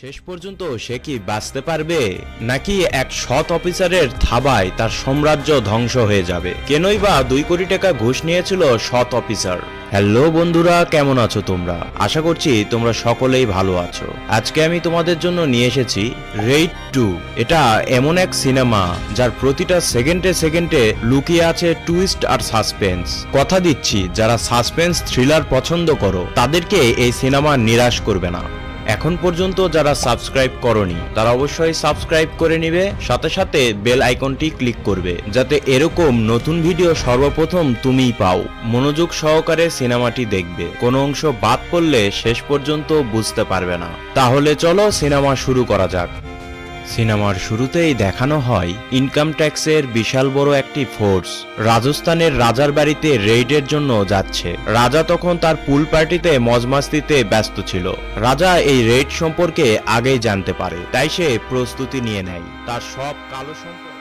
শেষ পর্যন্ত সে কি বাঁচতে পারবে? নাকি এক সৎ অফিসারের থাবায় তার সাম্রাজ্য ধ্বংস হয়ে যাবে? কেনই বা দুই কোটি টাকা ঘুষ নিয়েছিল সৎ অফিসার? হ্যালো বন্ধুরা, কেমন আছো তোমরা? আশা করছি তোমরা সকলেই ভালো আছো। আজকে আমি তোমাদের জন্য নিয়ে এসেছি রেইড টু। এটা এমন এক সিনেমা যার প্রতিটা সেকেন্ডে সেকেন্ডে লুকিয়ে আছে টুইস্ট আর সাসপেন্স। কথা দিচ্ছি, যারা সাসপেন্স থ্রিলার পছন্দ করো, তাদেরকে এই সিনেমা নিরাশ করবে না। এখন পর্যন্ত যারা সাবস্ক্রাইব করনি, তারা অবশ্যই সাবস্ক্রাইব করে নিবে, সাথে সাথে বেল আইকনটি ক্লিক করবে, যাতে এরকম নতুন ভিডিও সর্বপ্রথম তুমিই পাও। মনোযোগ সহকারে সিনেমাটি দেখবে। কোনো অংশ বাদ পড়লে শেষ পর্যন্ত বুঝতে পারবে না। তাহলে চলো সিনেমা শুরু করা যাক। সিনেমার শুরুতেই দেখানো হয় ইনকাম ট্যাক্সের বিশাল বড় একটি ফোর্স রাজস্থানের রাজার বাড়িতে রেইডের জন্য যাচ্ছে। রাজা তখন তার পুল পার্টিতে মজমাস্তিতে ব্যস্ত ছিল। রাজা এই রেইড সম্পর্কে আগেই জানতে পারে, তাই সে প্রস্তুতি নিয়ে নেয়। তার সব কালো সম্পর্ক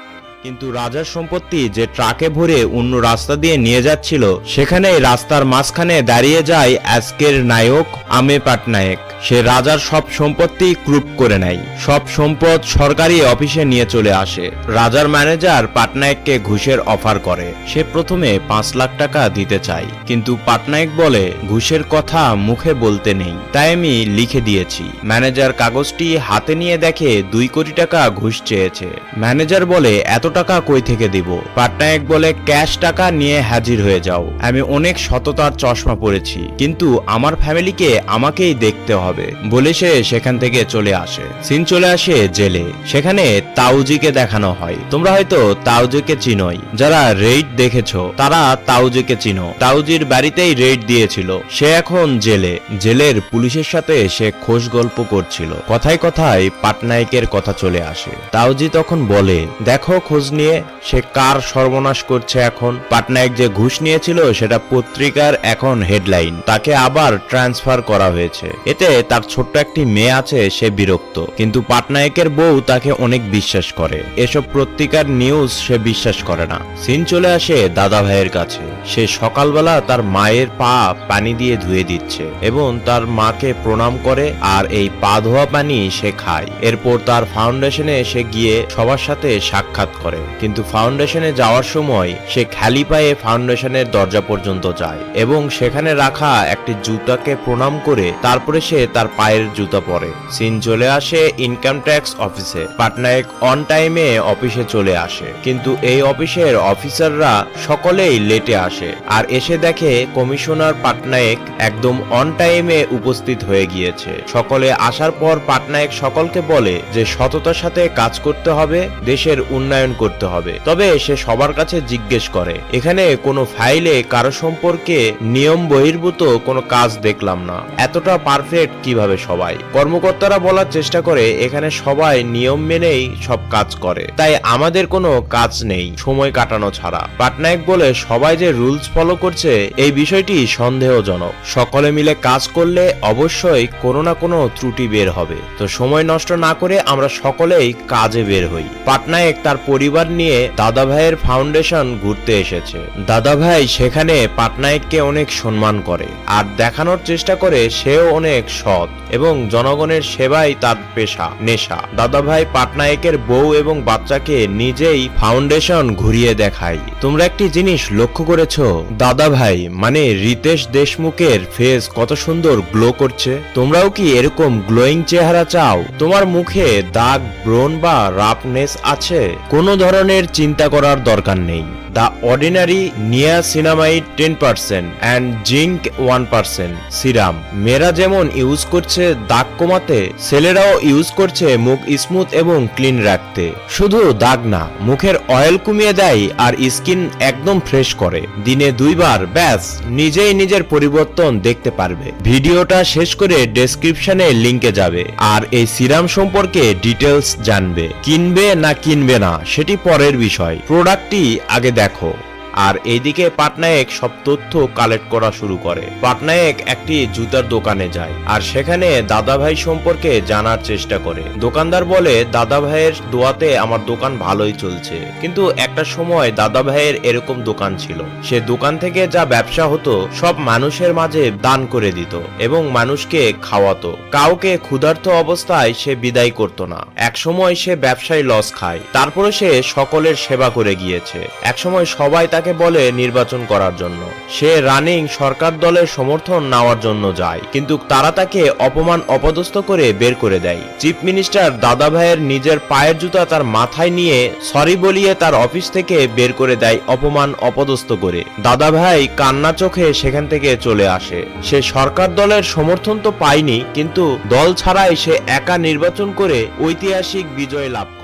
কিন্তু রাজার সম্পত্তি যে ট্রাকে ভরে অন্য রাস্তা দিয়ে নিয়ে যাচ্ছিল সেখানে রাস্তার মাঝখানে দাঁড়িয়ে যায় আজকের নায়ক আমে পাটনায়ক। সে রাজার সব সম্পত্তি ক্রুপ করে নেয়। সব সম্পদ সরকারি অফিসে নিয়ে চলে আসে। রাজার ম্যানেজার পাটনায়ককে ঘুষের অফার করে। সে প্রথমে পাঁচ লাখ টাকা দিতে চায়, কিন্তু পাটনায়ক বলে, ঘুষের কথা মুখে বলতে নেই। তাই আমি লিখে দিয়েছি। ম্যানেজার কাগজটি হাতে নিয়ে দেখে দুই কোটি টাকা ঘুষ চেয়েছে। ম্যানেজার বলে, এত টাকা কই থেকে দিব? পাটনায়ক বলে, ক্যাশ টাকা নিয়ে হাজির হয়ে যাও। আমি অনেক সততার চশমা পরেছি, কিন্তু আমার ফ্যামিলিকে আমাকেই দেখতে হবে। বলে সে সেখান থেকে চলে আসে। সিন চলে আসে জেলে। সেখানে তাউজিকে দেখানো হয়। তোমরা হয়তো তাউজিকে চিনোই। যারা রেইড দেখেছ, তারা তাউজিকে চিনো। তাউজির বাড়িতেই রেইড দিয়েছিল। সে এখন জেলে। জেলের পুলিশের সাথে সে খোশ গল্প করছিল। কথায় কথায় পাটনায়কের কথা চলে আসে। তাউজি তখন বলে, দেখো খোঁজ নিয়ে সে কার সর্বনাশ করছে এখন? পাটনায়ক যে ঘুষ নিয়েছিল, সেটা পত্রিকার এখন হেডলাইন। তাকে আবার ট্রান্সফার করা হয়েছে। এতে তার ছোট্ট একটি মেয়ে আছে, সে বিরক্ত। কিন্তু পাটনায়কের বউ তাকে অনেক বিশ্বাস করে। এসব পত্রিকার নিউজ সে বিশ্বাস করে না। সিন চলে আসে দাদা ভাইয়ের কাছে। সে সকালবেলা তার মায়ের পা পানি দিয়ে ধুয়ে দিচ্ছে এবং তার মাকে প্রণাম করে আর এই পা ধোয়া পানি সে খায়। এরপর তার ফাউন্ডেশনে সে গিয়ে সবার সাথে সাক্ষাৎ করে। কিন্তু ফাউন্ডেশনে যাওয়ার সময় সে খালি পায়ে ফাউন্ডেশনের দরজা পর্যন্ত যায় এবং সেখানে রাখা একটি জুতাকে প্রণাম করে তারপরে সে তার পায়ের জুতা পরে। সিন চলে আসে ইনকাম ট্যাক্স অফিসে পাটনায়ক অন টাইমে অফিসে চলে আসে। কিন্তু এই অফিসের অফিসাররা সকলেই লেটে আসে। আর এসে দেখে কমিশনার পাটনায়ক একদম অন টাইমে উপস্থিত হয়ে গিয়েছে। সকলে আসার পর পাটনায়ক সকলকে বলে যে সততার সাথে কাজ করতে হবে, দেশের উন্নয়ন করতে হবে। তবে সে সবার কাছে জিজ্ঞেস করে, এখানে কোনো ফাইলে কারও সম্পর্কে নিয়ম বহির্ভূত কোনো কাজ দেখলাম না। এতটা পারফেক্ট কীভাবে সবাই? কর্মকর্তারা বলার চেষ্টা করে, এখানে সবাই নিয়ম মেনেই সব কাজ করে। তাই আমাদের কোনো কাজ নেই, সময় কাটানো ছাড়া। পাটনায়ক বলে, সবাই যে রুলস ফলো করছে, এই বিষয়টি সন্দেহজনক। সকলে মিলে কাজ করলে অবশ্যই কোনো না কোনো ত্রুটি বের হবে। তো সময় নষ্ট না করে আমরা সকলেই কাজে বের হই। পাটনায়ক তার পরিবার নিয়ে দাদা ভাইয়ের ফাউন্ডেশন ঘুরতে এসেছে। দাদা ভাই সেখানে পাটনায়ককে অনেক সম্মান করে, আর দেখানোর চেষ্টা করে সেও অনেক সৎ এবং জনগণের সেবাই তার পেশা, নেশা। দাদা ভাই পাটনায়কের বউ এবং বাচ্চাকে নিজেই ফাউন্ডেশন ঘুরিয়ে দেখায়। তোমরা একটি জিনিস লক্ষ্য করেছ? দাদা ভাই মানে রিতেশ দেশমুখের ফেস কত সুন্দর গ্লো করছে। তোমরাও কি এরকম গ্লোয়িং চেহারা চাও? তোমার মুখে দাগ, ব্রণ বা রাফনেস আছে? কোনো ধরনের চিন্তা করার দরকার নেই। The ordinary niacinamide ten percent and zinc one percent serum মেয়েরা যেমন ইউজ করছে দাগ কমাতে, ছেলেরাও ইউজ করছে মুখ স্মুথ এবং ক্লিন রাখতে। শুধু দাগ না, মুখের অয়েল কমিয়ে দেয় আর স্কিন একদম ফ্রেশ করে। দিনে দুইবার, ব্যাস, নিজেই নিজের পরিবর্তন দেখতে পারবে। ভিডিওটা শেষ করে ডেসক্রিপশনে লিংকে যাবে। আর এই সিরাম সম্পর্কে ডিটেলস জানবে। কিনবে না কিনবে না, সেটি পরের বিষয়। প্রোডাক্টটি আগে দেখো। আর এইদিকে পাটনায়ক সব তথ্য কালেক্ট করা শুরু করে। পাটনায়ক একটি জুতার দোকানে যায় আর সেখানে দাদা ভাই সম্পর্কে জানার চেষ্টা করে। দোকানদার বলে দাদা ভাইয়ের দোয়াতে আমার দোকান ভালোই চলছে। কিন্তু একটা সময় দাদা ভাইয়ের এরকম দোকান ছিল। সে দোকান থেকে যা ব্যবসা হতো, সব মানুষের মাঝে দান করে দিত এবং মানুষকে খাওয়াতো। কাউকে ক্ষুধার্ত অবস্থায় সে বিদায় করত না। একসময় সে ব্যবসায় লস খায়। তারপরে সে সকলের সেবা করে গিয়েছে। একসময় সবাই তাকে বলে নির্বাচন করার জন্য। সে রানিং সরকার দলের সমর্থন নেওয়ার জন্য যায়, কিন্তু তারা তাকে অপমান অপদস্থ করে বের করে দেয়। চিফ মিনিস্টার দাদা ভাইয়ের নিজের পায়ের জুতা তার মাথায় নিয়ে সরি বলিয়ে তার অফিস থেকে বের করে দেয় অপমান অপদস্থ করে। দাদা ভাই কান্না চোখে সেখান থেকে চলে আসে। সে সরকার দলের সমর্থন তো পায়নি, কিন্তু দল ছাড়াই সে একা নির্বাচন করে ঐতিহাসিক বিজয় লাভ করে।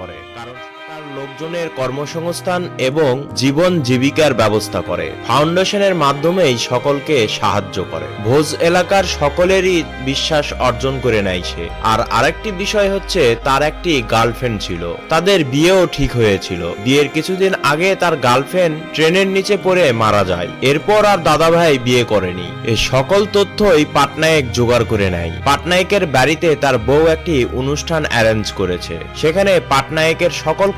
লোকজনের কর্মসংস্থান এবং জীবন জীবিকার ব্যবস্থা করে। ফাউন্ডেশনের মাধ্যমেই সকলকে সাহায্য করে। ভোজ এলাকার সকলেরই বিশ্বাস অর্জন করে নেয় সে। আর আরেকটি বিষয় হচ্ছে, তার একটি গার্লফ্রেন্ড ছিল। তাদের বিয়েও ঠিক হয়েছিল। বিয়ের কিছুদিন আগে তার গার্লফ্রেন্ড ট্রেনের নিচে পড়ে মারা যায়। এরপর আর দাদাভাই বিয়ে করেনি। এ সকল তথ্যই পাটনায়ক জোগাড় করে নেয়। পাটনায়কের বাড়িতে তার বউ একটি অনুষ্ঠান অ্যারেঞ্জ করেছে। সেখানে পাটনায়কের সকল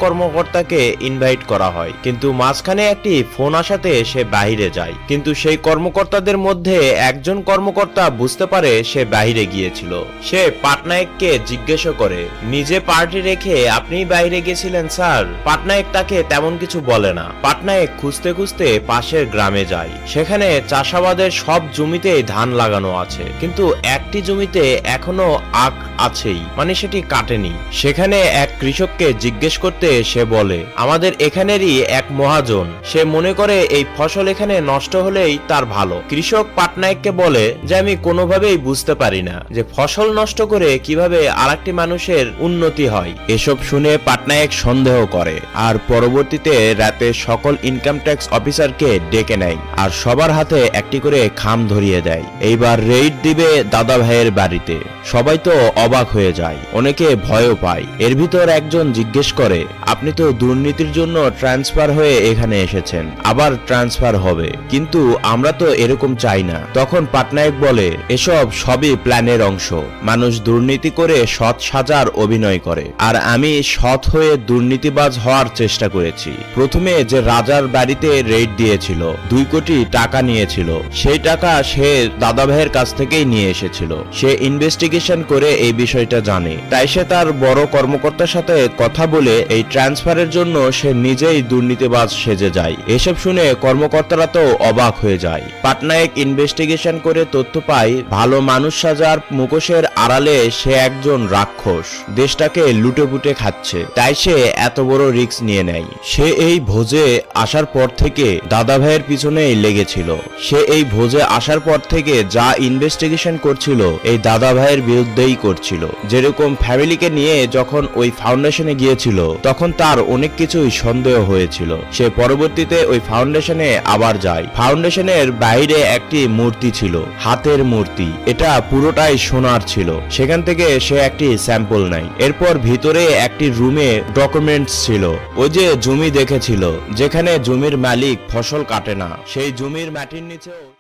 কর্মকর্তাকে ইনভাইট করা হয়। কিন্তু মাঝখানে একটি ফোন আসাতে সে বাহিরে যায়। কিন্তু সেই কর্মকর্তাদের মধ্যে একজন কর্মকর্তা বুঝতে পারে সে বাহিরে গিয়েছিল। সে পাটনায়ককে জিজ্ঞেস করে, নিজে পার্টি রেখে আপনি বাইরে গেছিলেন, স্যার? পাটনায়ক তাকে তেমন কিছু বলে না। পাটনায়ক খুঁজতে খুঁজতে পাশের গ্রামে যায়। সেখানে চাষাবাদের সব জমিতেই ধান লাগানো আছে। কিন্তু একটি জমিতে এখনও আখ আছেই। মানে সেটি কাটেনি। সেখানে এক কৃষককে জিজ্ঞেস করতে সে বলে আমাদের এখানেরই এক মহাজন। সে মনে করে এই ফসল এখানে নষ্ট হলেই তার ভালো। কৃষক পাটনায়ককে বলে যে, আমি কোনোভাবেই বুঝতে পারি না যে, ফসল নষ্ট করে কীভাবে আরেকটি মানুষের উন্নতি হয় এসব শুনে পাটনায়ক সন্দেহ করে। আর পরবর্তীতে রাতে সকল ইনকাম ট্যাক্স অফিসারকে ডেকে নেয় আর সবার হাতে একটি করে খাম ধরিয়ে দেয়। এইবার রেইড দিবে দাদা ভাইয়ের বাড়িতে। সবাই তো অবাক হয়ে যায়। অনেকে ভয়ও পায়। এর ভিতর একজন জিজ্ঞেস করে, আপনি তো দুর্নীতির জন্য ট্রান্সফার হয়ে এখানে এসেছেন। আবার ট্রান্সফার হবে। কিন্তু আমরা তো এরকম চাই না। তখন পাটনায়ক বলে, এসব সবই প্ল্যানের অংশ। মানুষ দুর্নীতি করে সৎ সাজার অভিনয় করে। আর আমি সৎ হয়ে দুর্নীতিবাজ হওয়ার চেষ্টা করেছি। প্রথমে যে রাজার বাড়িতে রেড দিয়েছিল, দুই কোটি টাকা নিয়েছিল, সেই টাকা সে দাদা ভাইয়ের কাছ থেকেই নিয়ে এসেছিল। সে ইনভেস্টিগেশন করে এই বিষয়টা জানে। তাই সে তার বড় কর্মকর্তার সাথে কথা বলে এই ট্রান্সফারের জন্য সে নিজেই দুর্নীতিবাজ সেজে যায়। এসব শুনে কর্মকর্তারা তো অবাক হয়ে যায়। পাটনায়ক ইনভেস্টিগেশন করে তথ্য পায়, ভালো মানুষ সাজার মুখোশের আড়ালে সে একজন রাক্ষস। দেশটাকে লুটে পুটে খাচ্ছে। তাই সে এত বড় রিস্ক নিয়ে নেয়। সে এই ভোজে আসার পর থেকে দাদা ভাইয়ের পিছনেই লেগেছিল। সে এই ভোজে আসার পর থেকে যা ইনভেস্টিগেশন করছিল, এই দাদা ভাইয়ের বিরুদ্ধেই করছিল। যেরকম ফ্যামিলিকে নিয়ে যখন ওই ফাউন্ডেশনে গিয়েছিল, তখন তার অনেক কিছুই সন্দেহ হয়েছিল। সে পরবর্তীতে ওই ফাউন্ডেশনে আবার যায়। ফাউন্ডেশনের বাইরে একটি মূর্তি ছিল, হাতের মূর্তি। এটা পুরোটাই সোনার ছিল। সেখান থেকে সে একটি স্যাম্পল নেয়। এরপর ভিতরে একটি রুমে ডকুমেন্টস ছিল। ওই যে জমি দেখেছিল, যেখানে জমির মালিক ফসল কাটে না। সেই জমির মাটির নিচেও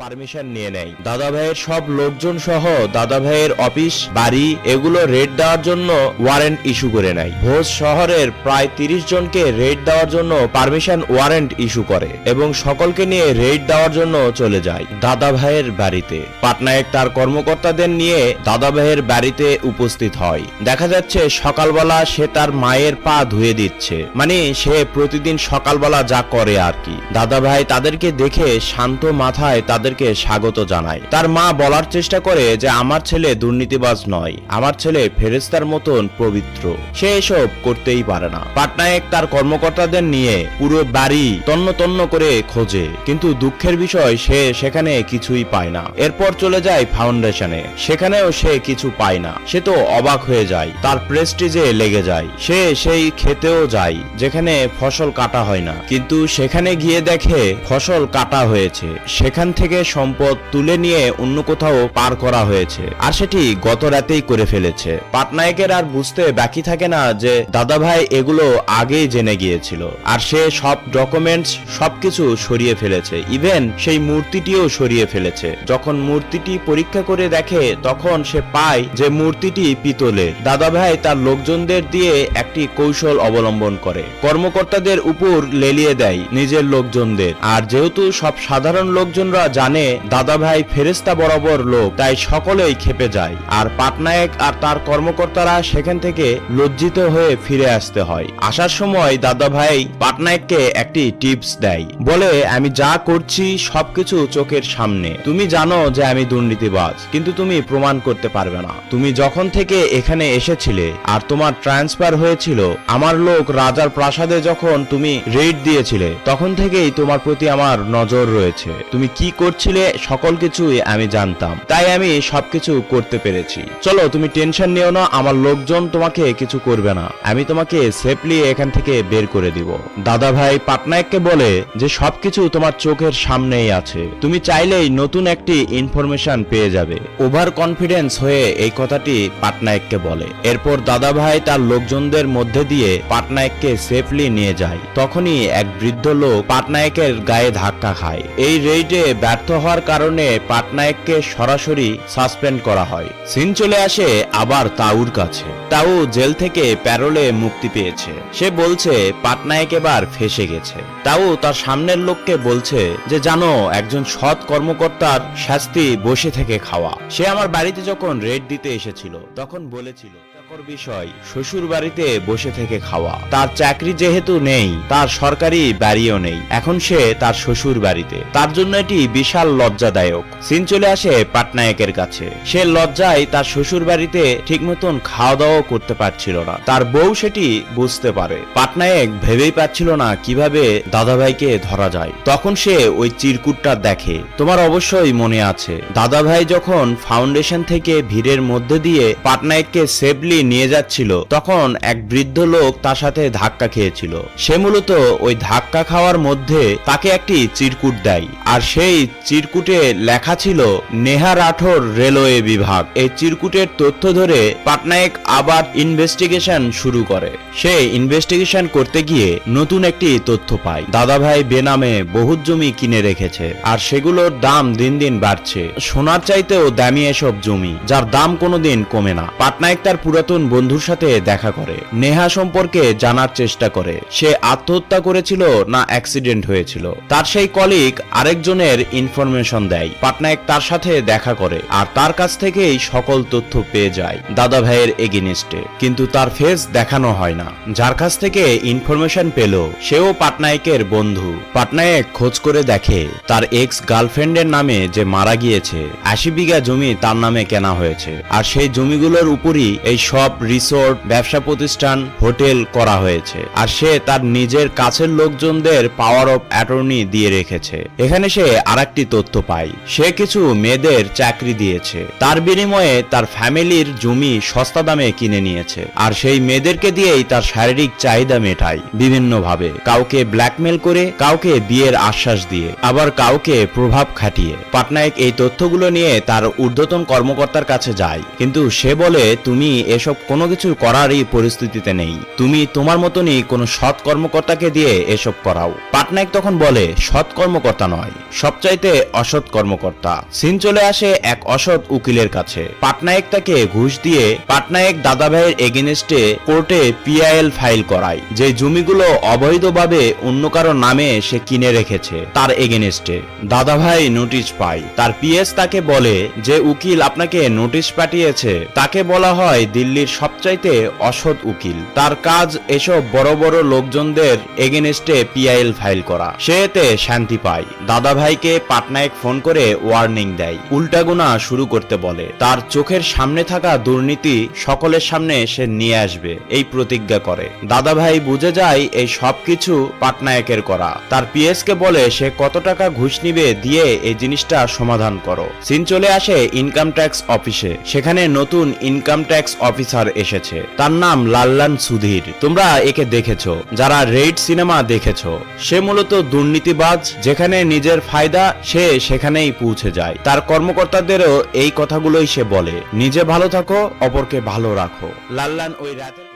পারমিশন নিয়ে নেয়। দাদা ভাইয়ের সব লোকজন সহ দাদা ভাইয়ের অফিস, বাড়ি, এগুলো রেড দেওয়ার জন্য ওয়ারেন্ট ইস্যু করে নেয়। ভোজ শহরের প্রায় তিরিশ জনকে রেড দেওয়ার জন্য পারমিশন ওয়ারেন্ট ইস্যু করে এবং সকলকে নিয়ে রেড দেওয়ার জন্য চলে যায় দাদা ভাইয়ের বাড়িতে। পাটনায়ক তার কর্মকর্তাদের নিয়ে দাদা ভাইয়ের বাড়িতে উপস্থিত হয়। দেখা যাচ্ছে সকালবেলা সে তার মায়ের পা ধুয়ে দিচ্ছে। মানে সে প্রতিদিন সকালবেলা যা করে আর কি। দাদা ভাই তাদেরকে দেখে শান্ত মাথায় তাদেরকে স্বাগত জানায় তার মা বলার চেষ্টা করে যে আমার ছেলে দুর্নীতিবাজ নয়, আমার ছেলে ফেরেস্তার মতন পবিত্র। সে এসব করতেই পারে না। পাটনায়ক তার কর্মকর্তাদের নিয়ে পুরো বাড়ি তন্ন তন্ন করে খোঁজে, কিন্তু দুঃখের বিষয় সে সেখানে কিছুই পায় না। এরপর চলে যায় ফাউন্ডেশনে, সেখানেও সে কিছু পায় না। সে তো অবাক হয়ে যায়, তার প্রেস্টিজে লেগে যায়। সে সেই খেতেও যায়, যেখানে ফসল কাটা হয় না। কিন্তু সেখানে গিয়ে দেখে ফসল কাটা হয়েছে। সেখান থেকে সম্পদ তুলে নিয়ে অন্য কোথাও পার করা হয়েছে। আর সেটি গত রাতেই করে ফেলেছে। পাটনায়কের আর বুঝতে বাকি থাকে না যে দাদাভাই এগুলো আগেই জেনে গিয়েছিল। আর সে সব ডকুমেন্টস সবকিছু সরিয়ে ফেলেছে। ইভেন সেই মূর্তিটিও সরিয়ে ফেলেছে। যখন মূর্তিটি পরীক্ষা করে দেখে, তখন সে পায় যে মূর্তিটি পিতলের দাদাভাই তার লোকজনদের দিয়ে একটি কৌশল অবলম্বন করে। কর্মকর্তাদের উপর লেলিয়ে দেয় নিজের লোকজনদের। আর যেহেতু সব সাধারণ লোকজনরা জানে, দাদাভাই ফেরেস্তা বরাবর লোক, তাই সকলেই খেপে যায়। আর পাটনায়ক আর তার কর্মকর্তারা সেখান থেকে লজ্জিত হয়ে ফিরে আসতে হয়। আসার সময় দাদাভাই পাটনায়ককে একটি টিপস দেয়। বলে, আমি যা করছি, সবকিছু চোখের সামনে। তুমি জানো যে আমি দুর্নীতিবাজ, কিন্তু তুমি প্রমাণ করতে পারবে না। তুমি যখন থেকে এখানে এসেছিলে আর তোমার ট্রান্সফার হয়েছিল, আমার লোক রাজার প্রাসাদে যখন তুমি রেড দিয়েছিলে, তখন থেকেই তোমার প্রতি আমার নজর রয়েছে। তুমি কি করছিলে, সকল কিছুই আমি জানতাম। তাই আমি সবকিছু করতে পেরেছি। চলো, তুমি টেনশন নিও না, আমার লোকজন তোমাকে কিছু করবে না। আমি তোমাকে সেফলি এখান থেকে বের করে দিব। দাদা ভাই পাটনায়ককে বলে যে, সবকিছু তোমার চোখের সামনেই আছে। তুমি চাইলেই নতুন একটি ইনফরমেশন পেয়ে যাবে। ওভার কনফিডেন্স হয়ে এই কথাটি পাটনায়ককে বলে। এরপর দাদা ভাই তার লোকজনদের মধ্যে দিয়ে পাটনায়ককে সেফলি নিয়ে যায়। তখনই এক বৃদ্ধ লোক পাটনায়কের গায়ে ধাক্কা খায়। এই রেইডে ব্যর্থ হওয়ার কারণে পাটনায়ককে সরাসরি সাসপেন্ড করা হয়। সিন চলে আসে আবার তাউর কাছে। তাউ জেল থেকে প্যারোলে মুক্তি পেয়েছে। সে বলছে, পাটনায়ক এবার ফেসে গেছে। তাও তার সামনের লোককে বলছে যে, জানো, একজন সৎ কর্মকর্তার শাস্তি বসে থেকে খাওয়া। সে আমার বাড়িতে যখন রেড দিতে এসেছিল, তখন বলেছিল চাকর বিষয় শ্বশুর বাড়িতে বসে থেকে খাওয়া। তার চাকরি যেহেতু নেই, তার সরকারি বাড়িও নেই। এখন সে তার শ্বশুর বাড়িতে তার জন্য এটি বিশাল লজ্জাদায়ক। সিন চলে আসে পাটনায়কের কাছে। সে লজ্জায় তার শ্বশুর বাড়িতে ঠিক মতন খাওয়া দাওয়া করতে পারছিল না। তার বউ সেটি বুঝতে পারে। পাটনায়ক ভেবেই পাচ্ছিল না কীভাবে দাদাভাইকে ধরা যায়। তখন সে ওই চিরকুটটা দেখে। তোমার অবশ্যই মনে আছে। দাদাভাই যখন ফাউন্ডেশন থেকে ভিড়ের মধ্যে দিয়ে পাটনায়ককে সেফলি নিয়ে যাচ্ছিল, তখন এক বৃদ্ধ লোক তার সাথে ধাক্কা খেয়েছিল। সে মূলত ওই ধাক্কা খাওয়ার মধ্যে তাকে একটি চিরকুট দেয়, আর সেই চিরকুটে লেখা ছিল, নেহা রাঠোর রেলওয়ে বিভাগ। এই চিরকুটের তথ্য ধরে পাটনায়ক আবার ইনভেস্টিগেশন শুরু করে। সে ইনভেস্টিগেশন করতে গিয়ে নতুন একটি তথ্য পায়। দাদাভাই বেনামে বহুত জমি কিনে রেখেছে, আর সেগুলোর দাম দিন দিন বাড়ছে। সোনার চাইতেও দামি এসব জমি, যার দাম কোনোদিন কমে না। পাটনায়ক তার পুরাতন বন্ধুর সাথে দেখা করে। নেহা সম্পর্কে জানার চেষ্টা করে। সে আত্মহত্যা করেছিল না অ্যাক্সিডেন্ট হয়েছিল। তার সেই কলিগ আরেকজনের ইনফরমেশন দেয়। পাটনায়ক তার সাথে দেখা করে আর তার কাছ থেকেই সকল তথ্য পেয়ে যায় দাদা ভাইয়ের এগেনিস্টে কিন্তু তার ফেস দেখানো হয় না। যার কাছ থেকে ইনফরমেশন পেল, সেও পাটনায়কের বন্ধু। পাটনায়ক খোঁজ করে দেখে তার এক্স গার্লফ্রেন্ডের নামে যে মারা গিয়েছে, আশি বিঘা জমি তার নামে কেনা হয়েছে। আর সেই জমিগুলোর উপরই এই সব রিসোর্ট, ব্যবসা প্রতিষ্ঠান, হোটেল করা হয়েছে। আর সে তার নিজের কাছের লোকজনদের পাওয়ার অফ অ্যাটর্নি দিয়ে রেখেছে। এখানে সে আর তথ্য পায়। সে কিছু মেয়েদের চাকরি দিয়েছে। তার বিনিময়ে তার ফ্যামিলির জমি সস্তা দামে কিনে নিয়েছে। আর সেই মেয়েদেরকে দিয়েই তার শারীরিক চাহিদা মেটায় বিভিন্নভাবে। কাউকে ব্ল্যাকমেল করে, কাউকে বিয়ের আশ্বাস দিয়ে, আবার কাউকে প্রভাব খাটিয়ে। পাটনায়ক এই তথ্যগুলো নিয়ে তার ঊর্ধ্বতন কর্মকর্তার কাছে যায়। কিন্তু সে বলে, তুমি এসব কোনো কিছু করারই পরিস্থিতিতে নেই। তুমি তোমার মতনই কোনো সৎ কর্মকর্তাকে দিয়ে এসব করাও। পাটনায়ক তখন বলে, সৎ কর্মকর্তা নয়, সবচাইতে অসৎ কর্মকর্তা। সিন চলে আসে এক অসৎ উকিলের কাছে। পাটনায়ক তাকে ঘুষ দিয়ে পাটনায়ক দাদাভাইয়ের এগেনস্টে কোর্টে পিআইএল ফাইল করায়, যে জমিগুলো অবৈধভাবে অন্য কারও নামে সে কিনে রেখেছে তার এগেনস্টে দাদাভাই নোটিশ পায়। তার পিএস তাকে বলে, যে উকিল আপনাকে নোটিশ পাঠিয়েছে, তাকে বলা হয় দিল্লির সবচাইতে অসৎ উকিল। তার কাজ এসব বড় বড় লোকজনদের এগেনস্টে পিআইএল ফাইল করা। সে এতে শান্তি পায়। দাদাভাইকে পাটনায়ক ফোন করে ওয়ার্নিং দেয়। উল্টাগুনা শুরু করতে বলে। তার চোখের সামনে থাকা দুর্নীতি সকলের সামনে সে নিয়ে আসবে। এই প্রতিজ্ঞা করে। দাদাভাই বুঝে যায় এই সবকিছু পাটনায়কের করা। তার পিএস কে বলে, সে কত টাকা ঘুষ নিবে দিয়ে এই জিনিসটা সমাধান করো। সিন চলে আসে ইনকাম ট্যাক্স অফিসে সেখানে নতুন ইনকাম ট্যাক্স অফিসার এসেছে। তার নাম লাল্লান সুধীর। তোমরা একে দেখেছ, যারা রেড সিনেমা দেখেছ। সে মূলত দুর্নীতিবাজ, যেখানে নিজের ফায়দা সে সেখানেই পৌঁছে যায়। তার কর্মকর্তাদেরও এই কথাগুলোই সে বলে, নিজে ভালো থাকো, অপরকে ভালো রাখো। লাল্লান ওই পূর্ণ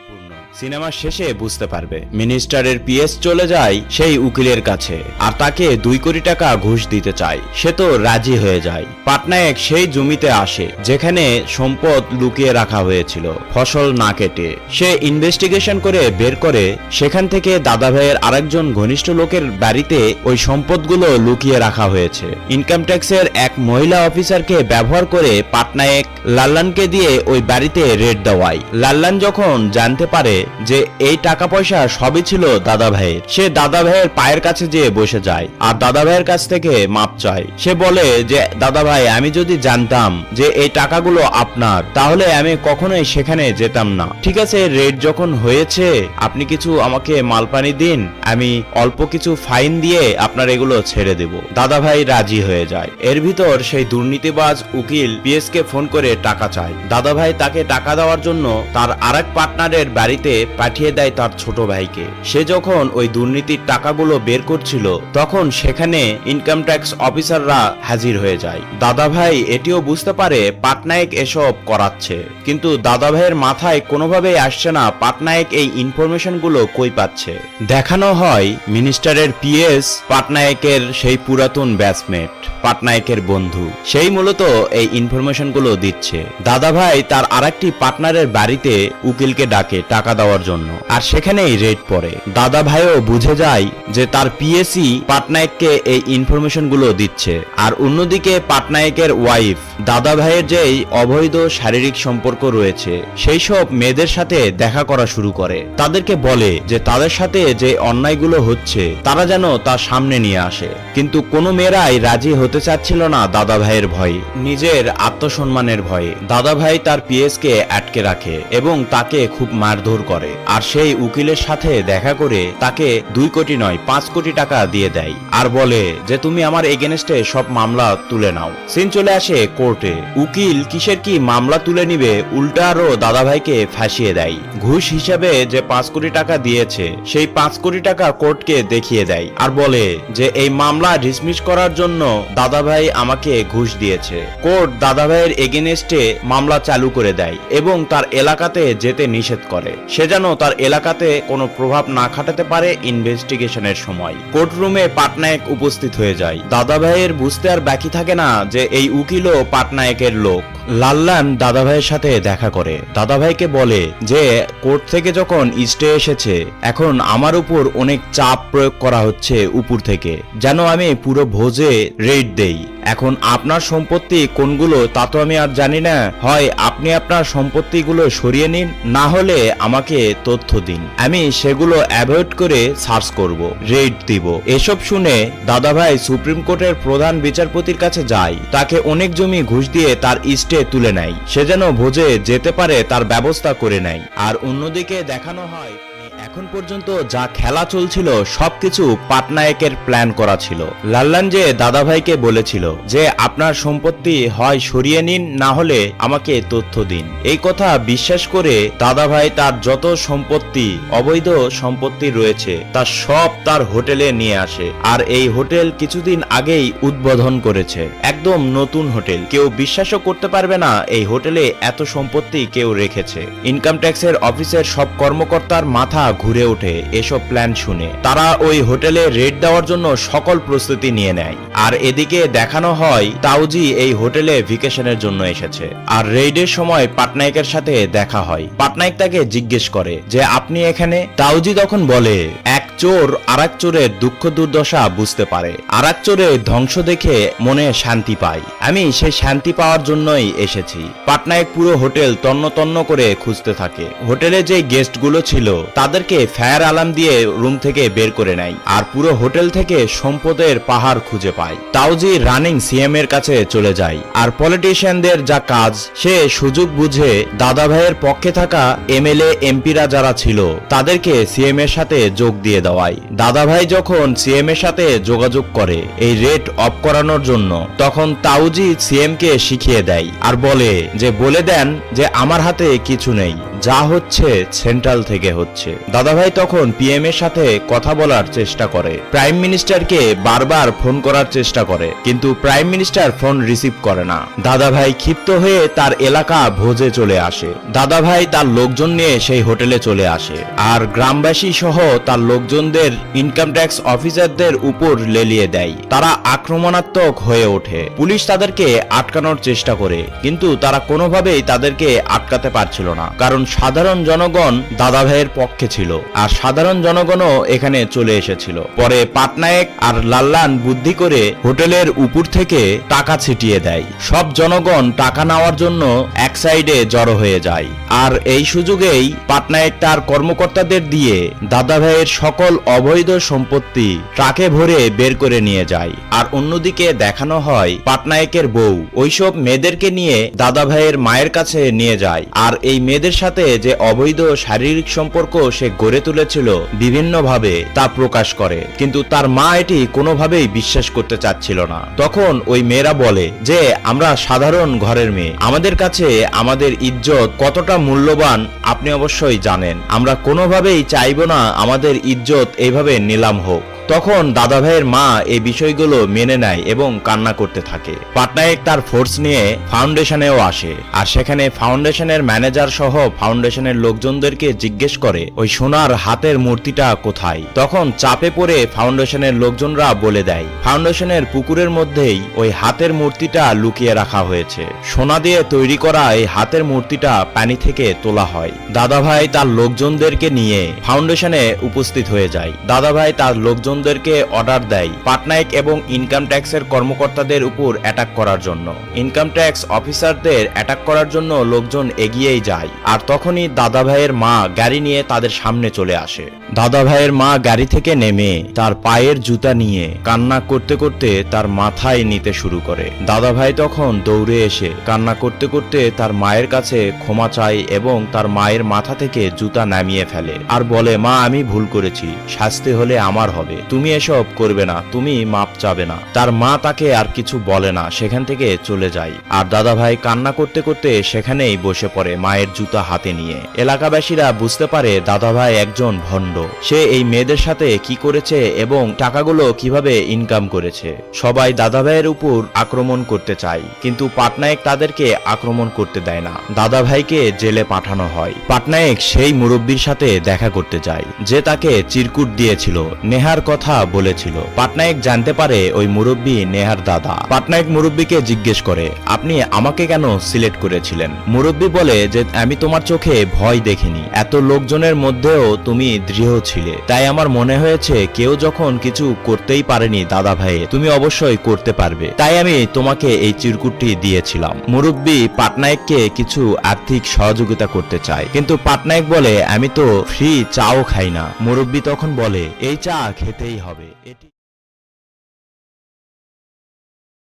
সিনেমা শেষে বুঝতে পারবে। মিনিস্টারের পিএস চলে যায় সেই উকিলের কাছে। আর তাকে দুই কোটি টাকা ঘুষ দিতে চায়। সে তো রাজি হয়ে যায়। পাটনায়ক সেই জমিতে আসে, যেখানে সম্পদ লুকিয়ে রাখা হয়েছিল, ফসল না কেটে। সে ইনভেস্টিগেশন করে বের করে, সেখান থেকে দাদা ভাইয়ের আরেকজন ঘনিষ্ঠ লোকের বাড়িতে ওই সম্পদগুলো লুকিয়ে রাখা হয়েছে। ইনকাম ট্যাক্সের এক মহিলা অফিসারকে ব্যবহার করে পাটনায়ক লাল্লানকে দিয়ে ওই বাড়িতে রেড দেওয়ায়। লাল্লান যখন জানতে পারে যে এই টাকা পয়সা সবই ছিল দাদা ভাইয়ের সে দাদা ভাইয়ের পায়ের কাছে যেয়ে বসে যায় আর দাদা ভাইয়ের কাছ থেকে মাপ চায়। সে বলে যে দাদা ভাই আমি যদি জানতাম যে এই টাকাগুলো আপনার, তাহলে আমি কখনোই সেখানে যেতাম না। ঠিক আছে রেড যখন হয়েছে, আপনি কিছু আমাকে মালপানি দিন, আমি অল্প কিছু ফাইন দিয়ে আপনার এগুলো ছেড়ে দেব। দাদা ভাই রাজি হয়ে যায়। এর ভিতর সেই দুর্নীতিবাজ উকিল পিএস কে ফোন করে টাকা চায়। দাদা ভাই তাকে টাকা দেওয়ার জন্য তার আরেক পার্টনারের বাড়িতে পাঠিয়ে দেয় তার ছোট ভাইকে। সে যখন ওই দুর্নীতির টাকাগুলো বের করছিল, তখন সেখানে ইনকাম ট্যাক্স অফিসাররা হাজির হয়ে যায়। দাদা ভাই এটিও বুঝতে পারে পাটনায়ক এসব করাচ্ছে। কিন্তু দাদা ভাইয়ের মাথায় কোনোভাবেই আসছে না পাটনায়ক এই ইনফরমেশনগুলো কই পাচ্ছে। দেখানো হয় মিনিস্টারের পিএস পাটনায়কের সেই পুরাতন ব্যাচমেট পাটনায়কের বন্ধু। সেই মূলত এই ইনফরমেশনগুলো দিচ্ছে। দাদা ভাই তার আরেকটি পার্টনারের বাড়িতে উকিলকে ডাকে, টাকা দেওয়ার জন্য। আর সেখানেই রেড পড়ে। দাদা ভাইও বুঝে যায় যে তার পিএসি পাটনায়ককে এই ইনফরমেশনগুলো দিচ্ছে। আর অন্যদিকে পাটনায়কের ওয়াইফ দাদা ভাইয়ের যেই অবৈধ শারীরিক সম্পর্ক রয়েছে, সেই সব মেয়েদের সাথে দেখা করা শুরু করে। তাদেরকে বলে যে তাদের সাথে যে অন্যায়গুলো হচ্ছে, তারা যেন তার সামনে নিয়ে আসে। কিন্তু কোনো মেয়েরাই রাজি হতে চাচ্ছিল না দাদা ভাইয়ের ভয়ে। নিজের আত্মসম্মানের ভয়ে। দাদা ভাই তার পিএস কে আটকে রাখে এবং তাকে খুব মারধর করে। আর সেই উকিলের সাথে দেখা করে তাকে দুই কোটি নয়, পাঁচ কোটি টাকা দিয়ে দেয়। আর বলে যে, তুমি আমার এগেনস্টে সব মামলা তুলে নাও। সিন চলে আসে কোর্টে। উকিল কিসের কি মামলা তুলে নিবে উল্টা আরও দাদা ভাইকে ফাঁসিয়ে দেয়। ঘুষ হিসাবে যে পাঁচ কোটি টাকা দিয়েছে, সেই পাঁচ কোটি টাকা কোর্টকে দেখিয়ে দেয়। আর বলে যে, এই মামলা ডিসমিস করার জন্য দাদা ভাই আমাকে ঘুষ দিয়েছে। কোর্ট দাদা ভাইয়ের এগেনস্টে মামলা চালু করে দেয় এবং তার এলাকাতে যেতে নিষেধ করে। সে যেন তার এলাকাতে কোনো প্রভাব না খাটাতে পারে ইনভেস্টিগেশনের সময়। কোর্টরুমে পাটনায়ক উপস্থিত হয়ে যায়। দাদাভাইয়ের বুঝতে আর বাকি থাকে না যে এই উকিলও পাটনায়কের লোক। লাল্লান দাদা ভাইয়ের সাথে দেখা করে। দাদাভাইকে বলে যে, কোর্ট থেকে যখন স্টে এসেছে, এখন আমার উপর অনেক চাপ প্রয়োগ করা হচ্ছে উপর থেকে। যেন আমি পুরো ভোজে রেট দেই। এখন আপনার সম্পত্তি কোনগুলো তা তো আমি আর জানি না। হয় আপনি আপনার সম্পত্তিগুলো সরিয়ে নিন, না হলে আমাকে তথ্য দিন। আমি সেগুলো অ্যাভয়েড করে সার্চ করব, রেট দিব। এসব শুনে দাদাভাই সুপ্রিম কোর্টের প্রধান বিচারপতির কাছে যায়। তাকে অনেক জমি ঘুষ দিয়ে তার ইস্টে তুলে নেয়। সে যেন ভোজে যেতে পারে তার ব্যবস্থা করে নেয়। আর অন্যদিকে দেখানো হয় এখন পর্যন্ত যা খেলা চলছিল, সবকিছু পাটনায়কের প্ল্যান করা ছিল। লাল্লান যে দাদাভাইকে বলেছিল যে, আপনার সম্পত্তি হয় সরিয়ে নিন, না হলে আমাকে তথ্য দিন। এই কথা বিশ্বাস করে দাদাভাই তার যত সম্পত্তি, অবৈধ সম্পত্তি রয়েছে, তা সব তার হোটেলে নিয়ে আসে। আর এই হোটেল কিছুদিন আগেই উদ্বোধন করেছে। একদম নতুন হোটেল। কেউ বিশ্বাসও করতে পারবে না এই হোটেলে এত সম্পত্তি কেউ রেখেছে। ইনকাম ট্যাক্সের অফিসের সব কর্মকর্তার মাথা ঘুরে ওঠে, এসব প্ল্যান শুনে। তারা ওই হোটেলে রেড দেওয়ার জন্য সকল প্রস্তুতি নিয়ে নেয়। আর এদিকে দেখানো হয়, তাওজি এই হোটেলে ভিকেশনের জন্য এসেছে। আর রেডের সময় পাটনায়কের সাথে দেখা হয়। পাটনায়ক তাকে জিজ্ঞেস করে যে, আপনি এখানে? তাওজি তখন বলে, এক চোর আরেক চোরের দুঃখ দুর্দশা বুঝতে পারে। আরেক চোরের ধ্বংস দেখে মনে শান্তি পায়। আমি সেই শান্তি পাওয়ার জন্যই এসেছি। পাটনায়ক পুরো হোটেল তন্ন তন্ন করে খুঁজতে থাকে। হোটেলে যে গেস্টগুলো ছিল, তাদেরকে ফায়ার আলার্ম দিয়ে রুম থেকে বের করে নেয়। আর পুরো হোটেল থেকে সম্পদের পাহাড় খুঁজে পায়। তাওজি রানিং সিএম এর কাছে চলে যায়। আর পলিটিশিয়ানদের যা কাজ, সে সুযোগ বুঝে দাদা ভাইয়ের পক্ষে থাকা এমএলএ, এমপিরা যারা ছিল, তাদেরকে সিএম এর সাথে যোগ দিয়ে দেওয়া দেওয়ায়। দাদাভাই যখন সিএম এর সাথে যোগাযোগ করে এই রেট অফ করানোর জন্য, তখন তাউজি সিএম কে শিখিয়ে দেয় আর বলে যে, বলে দেন যে, আমার হাতে কিছু নেই, যা হচ্ছে সেন্ট্রাল থেকে হচ্ছে। দাদাভাই তখন পিএম এর সাথে কথা বলার চেষ্টা করে। প্রাইম মিনিস্টারকে বারবার ফোন করার চেষ্টা করে, কিন্তু প্রাইম মিনিস্টার ফোন রিসিভ করে না। দাদাভাই ক্ষিপ্ত হয়ে তার এলাকা ভোজে চলে আসে। দাদাভাই তার লোকজন নিয়ে সেই হোটেলে চলে আসে। আর গ্রামবাসী সহ তার লোকজনদের ইনকাম ট্যাক্স অফিসারদের উপর লেলিয়ে দেয়। তারা আক্রমণাত্মক হয়ে ওঠে। পুলিশ তাদেরকে আটকানোর চেষ্টা করে, কিন্তু তারা কোনোভাবেই তাদেরকে আটকাতে পারছিল না, কারণ সাধারণ জনগণ দাদাভাইয়ের পক্ষে ছিল, আর সাধারণ জনগণও এখানে চলে এসেছিল। পরে পাটনায়ক আর লাল্লান বুদ্ধি করে হোটেলের উপর থেকে টাকা ছিটিয়ে দেয়। সব জনগণ টাকা নেওয়ার জন্য এক সাইডে জড়ো হয়ে যায়। আর এই সুযোগেই পাটনায়ক তার কর্মকর্তাদের দিয়ে দাদা ভাইয়ের সকল অবৈধ সম্পত্তি ট্রাকে ভরে বের করে নিয়ে যায়। আর অন্যদিকে দেখানো হয় পাটনায়কের বউ। ওইসব মেয়েদেরকে নিয়ে দাদাভাইয়ের মায়ের কাছে নিয়ে যায়। আর এই মেয়েদের সাথে যে অবৈধ শারীরিক সম্পর্ক সে গড়ে তুলেছিল বিভিন্নভাবে তা প্রকাশ করে। কিন্তু তার মা এটি কোনোভাবেই বিশ্বাস করতে চাচ্ছিল না। তখন ওই মেয়েরা বলে যে, আমরা সাধারণ ঘরের মেয়ে। আমাদের কাছে আমাদের ইজ্জত কতটা মূল্যবান আপনি অবশ্যই জানেন। আমরা কোনোভাবেই চাইব না আমাদের ইজ্জত এইভাবে নিলাম হোক। তখন দাদাভাইয়ের মা এই বিষয়গুলো মেনে নেয় এবং কান্না করতে থাকে। পাটনায়ক তার ফোর্স নিয়ে ফাউন্ডেশনেও আসে আর সেখানে ফাউন্ডেশনের ম্যানেজার সহ ফাউন্ডেশনের লোকজনদেরকে জিজ্ঞেস করে, ওই সোনার হাতের মূর্তিটা কোথায়? তখন চাপে পড়ে ফাউন্ডেশনের লোকজনরা বলে দেয়, ফাউন্ডেশনের পুকুরের মধ্যেই ওই হাতের মূর্তিটা লুকিয়ে রাখা হয়েছে। সোনা দিয়ে তৈরি করা এই হাতের মূর্তিটা পানি থেকে তোলা হয়। দাদাভাই তার লোকজনদেরকে নিয়ে ফাউন্ডেশনে উপস্থিত হয়ে যায়। দাদাভাই তার লোকজনদেরকে অর্ডার দেয়। পাটনায়ক এবং ইনকাম ট্যাক্সের কর্মকর্তাদের উপর অ্যাটাক করার জন্য। ইনকাম ট্যাক্স অফিসারদের অ্যাটাক করার জন্য লোকজন এগিয়েই যায়। আর তখনই দাদাভাইয়ের মা গাড়ি নিয়ে তাদের সামনে চলে আসে। দাদাভাইয়ের মা গাড়ি থেকে নেমে তার পায়ের জুতা নিয়ে কান্না করতে করতে তার মাথায় নিতে শুরু করে। দাদা ভাই তখন দৌড়ে এসে কান্না করতে করতে তার মায়ের কাছে ক্ষমা চায় এবং তার মায়ের মাথা থেকে জুতা নামিয়ে ফেলে। আর বলে, মা, আমি ভুল করেছি। শাস্তি হলে আমার হবে। তুমি এসব করবে না, তুমি মাপ চাবে না। তার মা তাকে আর কিছু বলে না, সেখান থেকে চলে যায়। আর দাদাভাই কান্না করতে করতে সেখানেই বসে পড়ে মায়ের জুতা হাতে নিয়ে। এলাকাবাসীরা বুঝতে পারে দাদাভাই একজন ভণ্ড। সে এই মেয়েদের সাথে কি করেছে এবং টাকাগুলো কীভাবে ইনকাম করেছে। সবাই দাদাভাইয়ের উপর আক্রমণ করতে চায়, কিন্তু পাটনায়ক তাদেরকে আক্রমণ করতে দেয় না। দাদাভাইকে জেলে পাঠানো হয়। পাটনায়ক সেই মুরব্বীর সাথে দেখা করতে যায়, যে তাকে চিরকুট দিয়েছিল। নেহার কথা বলেছিল। পাটনায়ক জানতে পারে ওই মুরব্বী নেহার দাদা। পাটনায়ক মুরব্বীকে জিজ্ঞেস করে, আপনি আমাকে কেন সিলেক্ট করেছিলেন? মুরব্বী বলে যে, আমি তোমার চোখে ভয় দেখিনি। এত লোকজনের মধ্যেও তুমি দৃঢ় ছিলে। তাই আমার মনে হয়েছে, কেউ যখন কিছু করতেই পারেনি দাদা ভাই, তুমি অবশ্যই করতে পারবে। তাই আমি তোমাকে এই চিরকুটটি দিয়েছিলাম। মুরব্বী পাটনায়ককে কিছু আর্থিক সহযোগিতা করতে চায়। কিন্তু পাটনায়ক বলে, আমি তো ফ্রি চাও খাই না। মুরব্বী তখন বলে, এই চা খেতেই হবে এটি